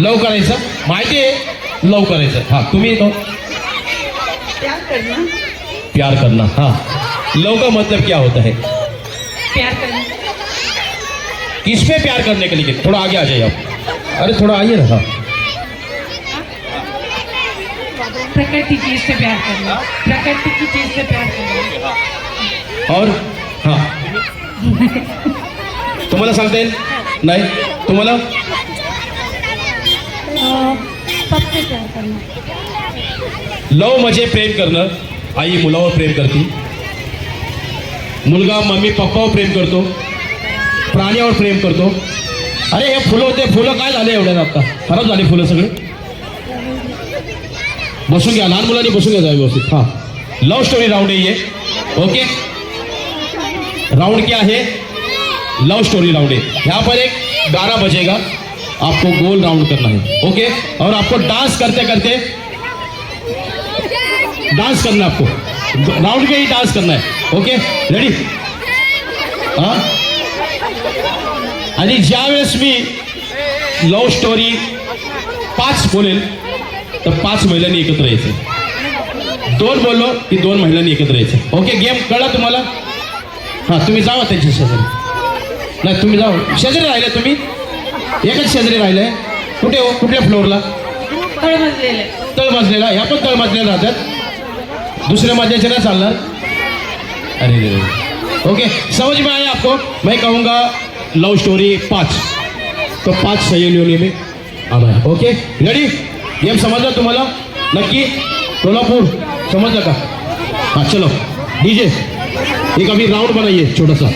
लव करायचं माहिती आहे? लव करायचं हा तुम्ही तो प्यार करना. प्यार करना हाँ. लव का मतलब क्या होता है? प्यार करना. किस पे प्यार करने के लिए? थोड़ा आगे आ जाइए आप. अरे थोड़ा आइए ना हाँ. प्रकृति चीज़ से प्यार करना. प्रकृति की चीज़ से प्यार करना. और हाँ. तुम्हाला सांगता येईल? नाही? तुम्हाला? करना लव म्हणजे प्रेम करणं. आई मुलावर प्रेम करते. मुलगा मम्मी पप्पावर प्रेम करतो. प्राण्यावर प्रेम करतो. अरे हे फुलं होते. फुलं काय झाले एवढ्यात आता? खराब झाले फुलं सगळे. बसून घ्या. लहान मुलांनी बसून घ्या व्यवस्थित. हां. लव स्टोरी राऊंड आहे ये ओके राउंड क्या है लव स्टोरी राउंड है यहाँ पर एक गाना बजेगा. आपको गोल राउंड करना है। ओके और आपको डांस करते करते डांस करना है आपको। राउंड के ही डांस करना है। ओके रेडी हा? आणि ज्यावेळेस मी लव्ह स्टोरी पाच बोलेल तर पाच महिलांनी एकत्र यायचं दोन बोललो की दोन महिलांनी एकत्र यायचं ओके गेम कळला तुम्हाला? हां तुम्ही जावा त्यांच्या शेजारी. नाही तुम्ही जावा. शेजारी राहिले तुम्ही? एकच शेजारी राहिले. कुठे हो? कुठल्या फ्लोअरला तळमजलेले. तळ मजलेला ह्या पण तळ मजलेला राहतात. दुसऱ्या मजल्याचे नाही चालणार. अरे रे. ओके समझ में आया आपको. मैं कहूँगा लव स्टोरी पाँच. तो पाच सहेलियों में. है ओके रेडी गेम समझला तुम्हाला? नक्की? कोल्हापूर. समजलं का? हाँ चलो. डीजे एक अभी राउंड बनाइए छोटा सा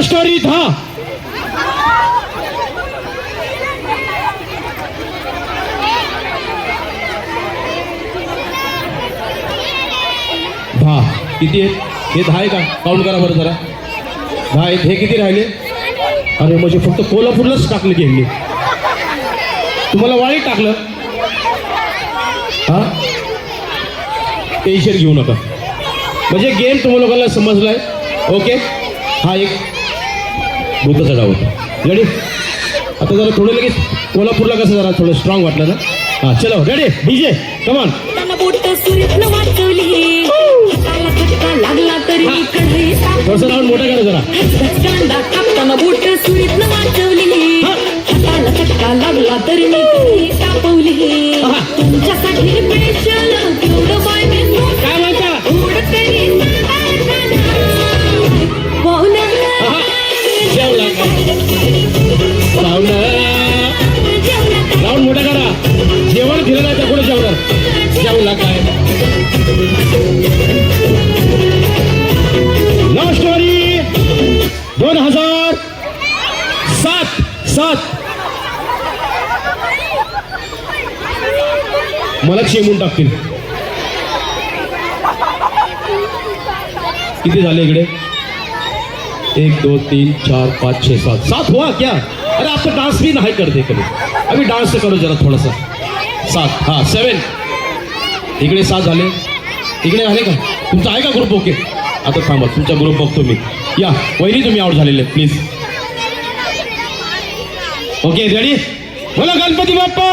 लव स्टोरी था। दहा किती आहेत? हे दहा आहे का? काउंट करा बरं जरा. दहा आहेत. हे किती राहिले? अरे म्हणजे फक्त कोल्हापूरलाच टाकलं गेमने तुम्हाला वाळीत टाकलं? हा? टेन्शन घेऊ नका. म्हणजे गेम तुम्हाला लोकांना समजलाय. ओके हा एक भूताचा डाव होता रेडी आता जरा थोडं लगेच कोल्हापूरला कसं जरा थोडं स्ट्रॉंग वाटलं ना? हा चलो रेडी डीजे कमान थोडंसं राऊंड मोठं करा जरा. लागला तरी मी. तुमच्यासाठी स्टोरी दोन हज़ार इकडे? एक, दो, तीन, चार, पाँच, छः, सात। सात हुआ क्या? अरे आप तो डांस भी नहीं करते कभी अभी डांस करो जरा थोड़ा सा। सात हाँ सेवन इकडे सात झाले. इकडे झाले का? तुमचा आहे का ग्रुप ओके आता थांबा तुमचा ग्रुप बघतो मी. या वहिनी तुम्ही आउट झालेले प्लीज ओके रेडी बोला गणपती बाप्पा!